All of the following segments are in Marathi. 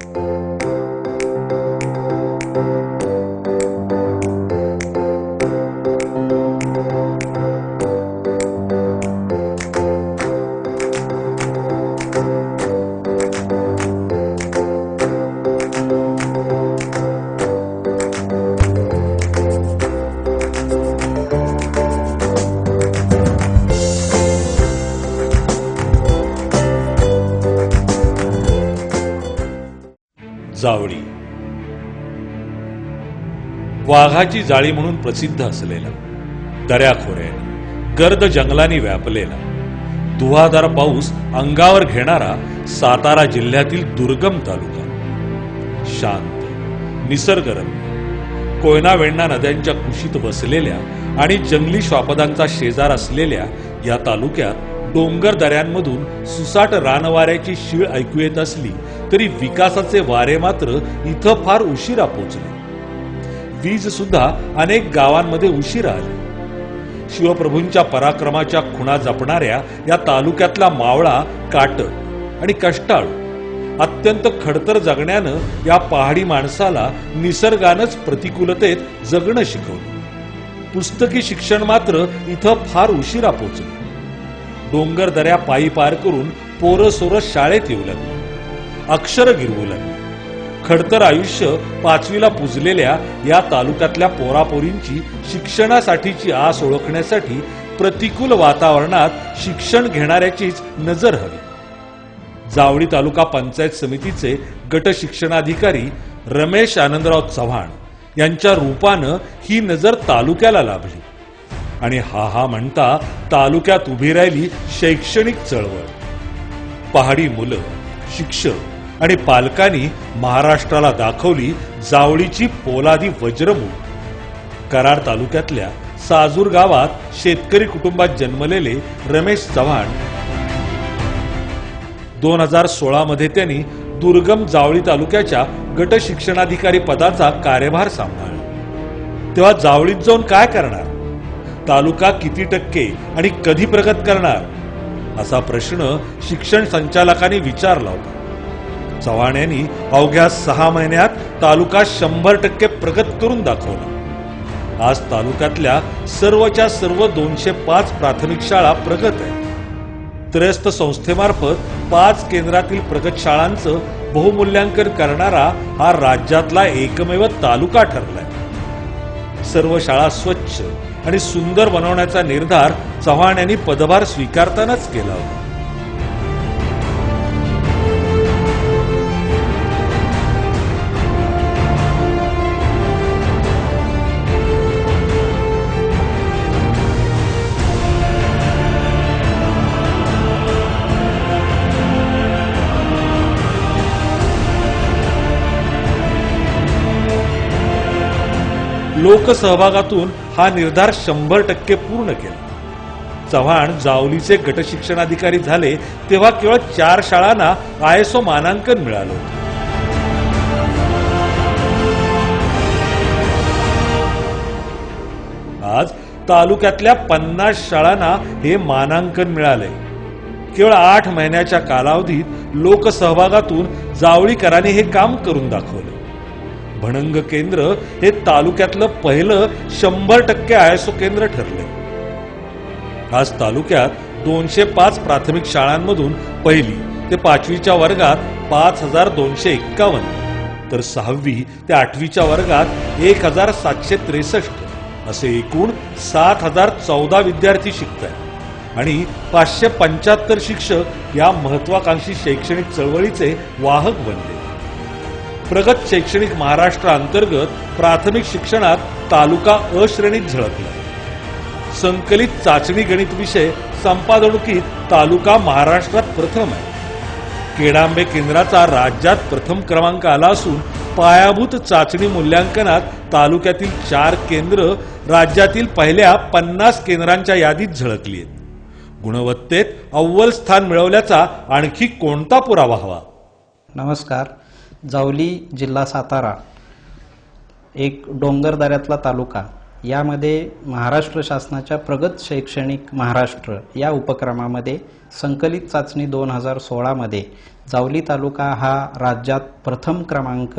जावळी वाघाची जाळी म्हणून प्रसिद्ध असलेला दऱ्याखोऱ्याने गर्द जंगलांनी व्यापलेला दुहादार पाऊस अंगावर घेणारा सातारा जिल्ह्यातील दुर्गम तालुका. शांत निसर्गरम्य कोयना वेण्णा नद्यांच्या कुशीत बसलेल्या आणि जंगली श्वापदांचा शेजार असलेल्या या तालुक्यात डोंगर दऱ्यांमधून सुसाट रानवाऱ्याची शीळ ऐकू येत असली तरी विकासाचे वारे मात्र इथं फार उशिरा पोचले. वीज सुद्धा अनेक गावांमध्ये उशिरा आली. शिवप्रभूंच्या पराक्रमाच्या खुणा जपणाऱ्या या तालुक्यातला मावळा काट आणि कष्टाळू अत्यंत खडतर जगण्यानं या पहाडी माणसाला निसर्गानंच प्रतिकूलतेत जगणं शिकवलं. पुस्तकी शिक्षण मात्र इथं फार उशिरा पोचलं. डोंगर दऱ्या पायी पार करून पोरं सोरं शाळेत येऊ लागली. अक्षर गिरवू लागली. खडतर आयुष्य पाचवीला पुजलेल्या या तालुक्यातल्या पोरापोरींची शिक्षणासाठीची आस ओळखण्यासाठी प्रतिकूल वातावरणात शिक्षण घेणाऱ्याचीच नजर हवी. जावळी तालुका पंचायत समितीचे गट शिक्षणाधिकारी रमेश आनंदराव चव्हाण यांच्या रूपानं ही नजर तालुक्याला लाभली. आणि हा हा म्हणता तालुक्यात उभी राहिली शैक्षणिक चळवळ. पहाडी मुलं शिक्षक आणि पालकांनी महाराष्ट्राला दाखवली जावळीची पोलादी वज्रमूठ कराड तालुक्यातल्या साजूर गावात शेतकरी कुटुंबात जन्मलेले रमेश चव्हाण. दोन हजार सोळामध्ये त्यांनी दुर्गम जावळी तालुक्याच्या गट शिक्षणाधिकारी पदाचा कार्यभार सांभाळला. तेव्हा जावळीत जाऊन काय करणार? तालुका किती टक्के आणि कधी प्रगत करणार? असा प्रश्न शिक्षण संचालकांनी विचारला होता. चव्हाण यांनी अवघ्या सहा महिन्यात तालुका शंभर टक्के प्रगत करून दाखवला. आज तालुक्यातल्या सर्वच्या सर्व दोनशे पाच प्राथमिक शाळा प्रगत आहेत. त्रयस्थ संस्थेमार्फत पाच केंद्रातील प्रगत शाळांचं बहुमूल्यांकन करणारा हा राज्यातला एकमेव तालुका ठरलाय. सर्व शाळा स्वच्छ आणि सुंदर बनवण्याचा निर्धार चव्हाण यांनी पदभार स्वीकारतानाच केला होता. लोकसहभागातून हा निर्धार शंभर टक्के पूर्ण केला. चव्हाण जावलीचे गट शिक्षणाधिकारी झाले तेव्हा केवळ चार शाळांना आयएसओ मानांकन मिळालं होतं. आज तालुक्यातल्या पन्नास शाळांना हे मानांकन मिळालंय. केवळ आठ महिन्याच्या कालावधीत लोकसहभागातून जावळीकरांनी हे काम करून दाखवलं. भणंग केंद्र हे तालुक्यातलं पहिलं शंभर टक्के आयएसओ केंद्र ठरले आज तालुक्यात दोनशे पाच प्राथमिक शाळांमधून पहिली ते पाचवीच्या वर्गात पाच हजार दोनशे एक्कावन्न तर सहावी ते आठवीच्या वर्गात एक हजार सातशे त्रेसष्ट असे एकूण सात हजार चौदा विद्यार्थी शिकत आहेत आणि पाचशे पंच्याहत्तर शिक्षक या महत्वाकांक्षी शैक्षणिक चळवळीचे वाहक बनले. प्रगत शैक्षणिक महाराष्ट्र अंतर्गत प्राथमिक शिक्षणात तालुका अश्रेणीत झळकला. संकलित चाचणी गणित विषय संपादणुकीत तालुका महाराष्ट्रात प्रथम आहे. केडांबे केंद्राचा राज्यात प्रथम क्रमांक आला असून पायाभूत चाचणी मूल्यांकनात तालुक्यातील चार केंद्र राज्यातील पहिल्या पन्नास केंद्रांच्या यादीत झळकली आहेत. गुणवत्तेत अव्वल स्थान मिळवल्याचा आणखी कोणता पुरावा हवा? नमस्कार. जावली जिल्हा सातारा एक डोंगरदऱ्यातला तालुका. यामध्ये महाराष्ट्र शासनाच्या प्रगत शैक्षणिक महाराष्ट्र या उपक्रमामध्ये संकलित चाचणी दोन हजार सोळामध्ये जावली तालुका हा राज्यात प्रथम क्रमांक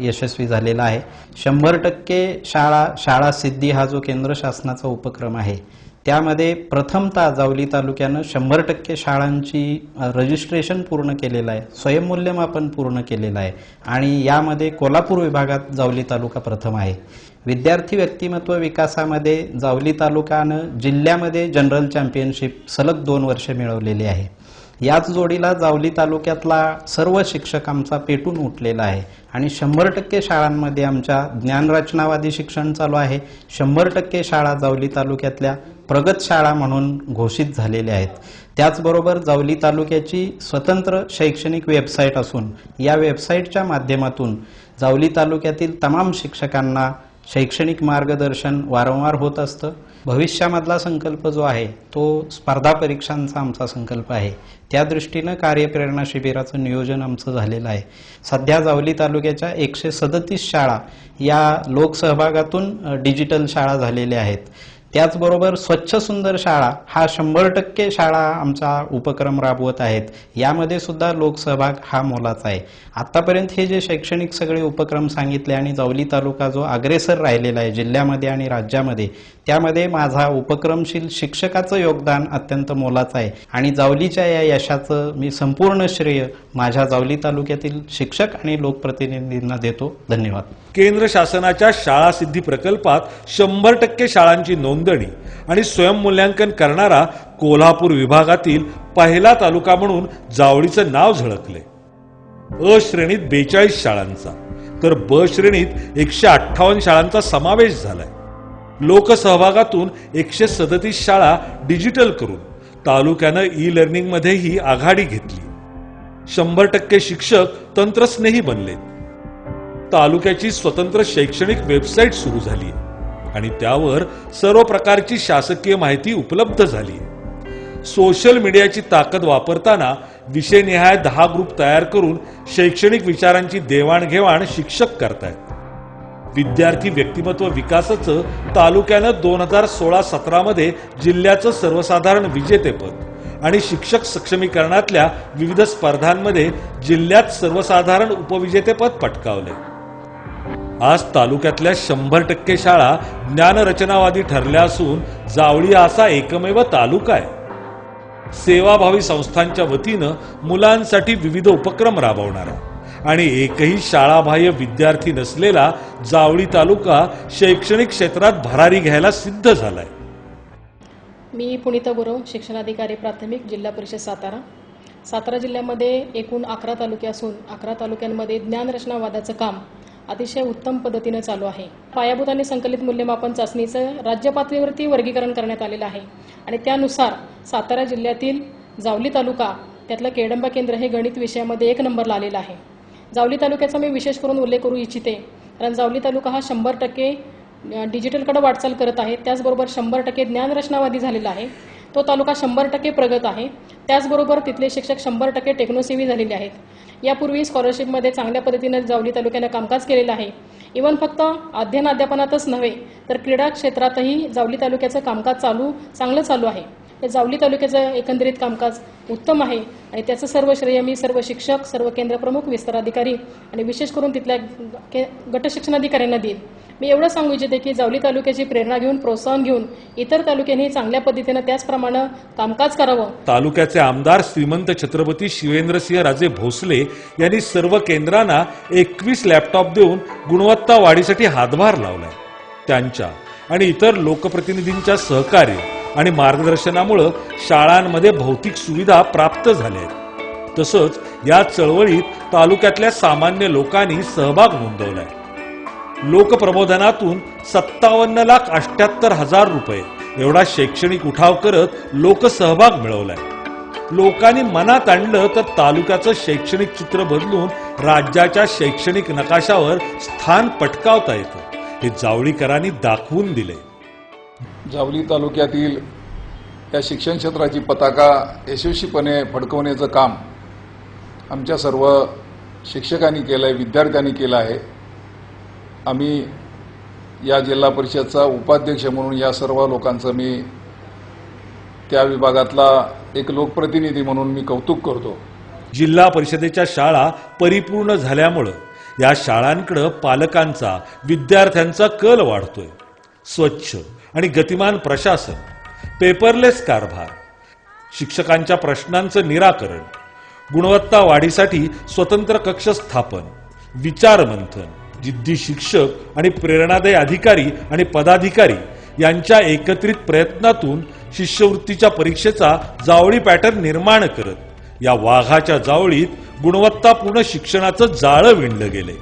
यशस्वी झालेला आहे. शंभर टक्के शाळा शाळा सिद्धी हा जो केंद्र शासनाचा उपक्रम आहे त्यामध्ये प्रथमतः जावली तालुक्यानं शंभर टक्के शाळांची रजिस्ट्रेशन पूर्ण केलेलं आहे. स्वयंमूल्यमापन पूर्ण केलेलं आहे. आणि यामध्ये कोल्हापूर विभागात जावली तालुका प्रथम आहे. विद्यार्थी व्यक्तिमत्व विकासामध्ये जावली तालुकानं जिल्ह्यामध्ये जनरल चॅम्पियनशिप सलग दोन वर्ष मिळवलेली आहे. याच जोडीला जावली तालुक्यातला सर्व शिक्षक आमचा पेटून उठलेला आहे. आणि शंभर टक्के शाळांमध्ये आमच्या ज्ञानरचनावादी शिक्षण चालू आहे. शंभर टक्के शाळा जावली तालुक्यातल्या प्रगत शाळा म्हणून घोषित झालेल्या आहेत. त्याचबरोबर जावली तालुक्याची स्वतंत्र शैक्षणिक वेबसाईट असून या वेबसाईटच्या माध्यमातून जावली तालुक्यातील तमाम शिक्षकांना शैक्षणिक मार्गदर्शन वारंवार होत असतं. भविष्यामधला संकल्प जो आहे तो स्पर्धा परीक्षांचा आमचा संकल्प आहे. त्या दृष्टीनं कार्यप्रेरणा शिबिराचं नियोजन आमचं झालेलं आहे. सध्या जावली तालुक्याच्या एकशे सदतीस शाळा या लोकसहभागातून डिजिटल शाळा झालेल्या आहेत. त्याचबरोबर स्वच्छ सुंदर शाळा हा शंभर टक्के शाळा आमचा उपक्रम राबवत आहेत. यामध्ये सुद्धा लोकसहभाग हा मोलाचा आहे. आतापर्यंत हे जे शैक्षणिक सगळे उपक्रम सांगितले आणि जावली तालुका जो अग्रेसर राहिलेला आहे जिल्ह्यामध्ये आणि राज्यामध्ये त्यामध्ये माझा उपक्रमशील शिक्षकाचं योगदान अत्यंत मोलाचं आहे. आणि जावलीच्या या यशाचं मी संपूर्ण श्रेय माझ्या जावली तालुक्यातील शिक्षक आणि लोकप्रतिनिधींना देतो. धन्यवाद. केंद्र शासनाच्या शाळा सिद्धी प्रकल्पात शंभर टक्के शाळांची नोंदणी आणि स्वयंमूल्यांकन करणारा कोल्हापूर विभागातील पहिला तालुका म्हणून जावळीचं नाव झळकले. अ श्रेणीत बेचाळीस शाळांचा तर ब श्रेणीत एकशे अठ्ठावन्न शाळांचा समावेश झालाय. लोकसहभागातून एकशे सदतीस शाळा डिजिटल करून तालुक्यानं ई लर्निंग मध्येही आघाडी घेतली. शंभर टक्के शिक्षक तंत्रस्नेही बनलेत. तालुक्याची स्वतंत्र शैक्षणिक वेबसाईट सुरू झाली आणि त्यावर सर्व प्रकारची शासकीय माहिती उपलब्ध झाली. सोशल मीडियाची ताकद वापरताना विषयनिहाय दहा ग्रुप तयार करून शैक्षणिक विचारांची देवाणघेवाण शिक्षक करतायत. विद्यार्थी व्यक्तिमत्व विकासाचं तालुक्यानं दोन हजार सोळा सतरामध्ये जिल्ह्याचं सर्वसाधारण विजेतेपद आणि शिक्षक सक्षमीकरणातल्या विविध स्पर्धांमध्ये जिल्ह्यात सर्वसाधारण उपविजेतेपद पटकावले आज तालुक्यातल्या शंभर टक्के शाळा ज्ञानरचनावादी ठरल्या असून जावळी असा एकमेव तालुका आहे. सेवाभावी संस्थांच्या वतीनं मुलांसाठी विविध उपक्रम राबवणारा आणि एकही शाळाबाह्य विद्यार्थी नसलेला जावळी तालुका शैक्षणिक क्षेत्रात भरारी घ्यायला सिद्ध झालाय. मी पुनिता गुरव शिक्षणाधिकारी प्राथमिक जिल्हा परिषद सातारा. सातारा जिल्ह्यामध्ये एकूण अकरा तालुके असून अकरा तालुक्यांमध्ये ज्ञानरचनावादाचं काम अतिशय उत्तम पद्धतीनं चालू आहे. पायाभूत आणि संकलित मूल्यमापन चाचणीचं राज्य पातळीवरती वर्गीकरण करण्यात आलेलं आहे. आणि त्यानुसार सातारा जिल्ह्यातील जावली तालुका त्यातलं केडंबा केंद्र हे गणित विषयामध्ये एक नंबरला आलेलं आहे. जावली तालुक्याचा मी विशेष करून उल्लेख करू इच्छिते. कारण जावली तालुका हा शंभर टक्के डिजिटलकडे वाटचाल करत आहे. त्याचबरोबर शंभर टक्के ज्ञानरचनावादी झालेला आहे. तो तालुका शंभर टक्के प्रगत आहे. त्याचबरोबर तिथले शिक्षक शंभर टक्के टेक्नोसेवी झालेले आहेत. यापूर्वी स्कॉलरशिपमध्ये चांगल्या पद्धतीनं जावली तालुक्यानं कामकाज केलेलं आहे. इवन फक्त अध्ययन अध्यापनातच नव्हे तर क्रीडा क्षेत्रातही जावली तालुक्याचं कामकाज चालू चांगलं चालू आहे. या जावली तालुक्याचं एकंदरीत कामकाज उत्तम आहे आणि त्याचं सर्व श्रेय मी सर्व शिक्षक सर्व केंद्रप्रमुख विस्तार अधिकारी आणि विशेष करून तिथल्या के गट शिक्षणाधिकाऱ्यांना देईन. मी एवढं सांगू इच्छिते की जावली तालुक्याची प्रेरणा घेऊन प्रोत्साहन घेऊन इतर तालुक्यांनी चांगल्या पद्धतीनं त्याचप्रमाणे कामकाज करावं. तालुक्याचे आमदार श्रीमंत छत्रपती शिवेंद्रसिंह राजे भोसले यांनी सर्व केंद्रांना एकवीस लॅपटॉप देऊन गुणवत्ता वाढीसाठी हातभार लावलाय. त्यांच्या आणि इतर लोकप्रतिनिधींच्या सहकार्य आणि मार्गदर्शनामुळं शाळांमध्ये भौतिक सुविधा प्राप्त झाल्या आहेत. तसंच या चळवळीत तालुक्यातल्या सामान्य लोकांनी सहभाग नोंदवलाय. लोकप्रबोधनातून सत्तावन्न लाख अठ्याहत्तर हजार रुपये. एवढा शैक्षणिक उठाव करत लोकसहभाग मिळवलाय. लोकांनी मनात आणलं तर तालुक्याचं शैक्षणिक चित्र बदलून राज्याच्या शैक्षणिक नकाशावर स्थान पटकावता येतं. हे जावळीकरांनी दाखवून दिले. जावली तालुक्यातील या शिक्षण क्षेत्राची पताका यशस्वीपणे फडकवण्याचं काम आमच्या सर्व शिक्षकांनी केलं आहे विद्यार्थ्यांनी केलं आहे. आम्ही या जिल्हा परिषदचा उपाध्यक्ष म्हणून या सर्व लोकांचं मी त्या विभागातला एक लोकप्रतिनिधी म्हणून मी कौतुक करतो. जिल्हा परिषदेच्या शाळा परिपूर्ण झाल्यामुळं या शाळांकडं पालकांचा विद्यार्थ्यांचा कल वाढतोय. स्वच्छ आणि गतिमान प्रशासन पेपरलेस कारभार शिक्षकांच्या प्रश्नांचं निराकरण गुणवत्ता वाढीसाठी स्वतंत्र कक्ष स्थापन विचारमंथन जिद्दी शिक्षक आणि प्रेरणादायी अधिकारी आणि पदाधिकारी यांच्या एकत्रित प्रयत्नातून शिष्यवृत्तीच्या परीक्षेचा जावळी पॅटर्न निर्माण करत या वाघाच्या जावळीत गुणवत्तापूर्ण शिक्षणाचं जाळं विणलं गेले.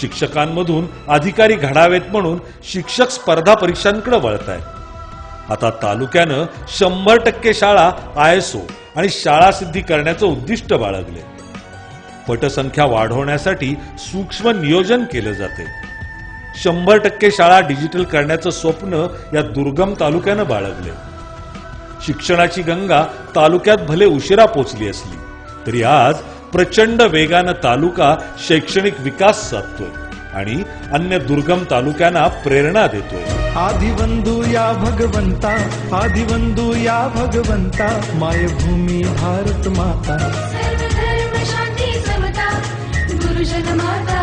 शिक्षकांमधून अधिकारी घडावेत म्हणून शिक्षक स्पर्धा परीक्षांकडे वळत आहेत. आता तालुक्यानं शंभर टक्के शाळा आयएसओ आणि शाळा सिद्धी करण्याचं उद्दिष्ट बाळगले. पटसंख्या वाढवण्यासाठी सूक्ष्म नियोजन केलं जाते. शंभर टक्के शाळा डिजिटल करण्याचं स्वप्न या दुर्गम तालुक्यानं बाळगले. शिक्षणाची गंगा तालुक्यात भले उशिरा पोचली असली तरी आज प्रचंड वेगानं तालुका शैक्षणिक विकास साधतोय आणि अन्य दुर्गम तालुक्यांना प्रेरणा देतोय. आदिवंदू या भगवंता आदिवंदू या भगवंता मायभूमी भारत माता. to the mother.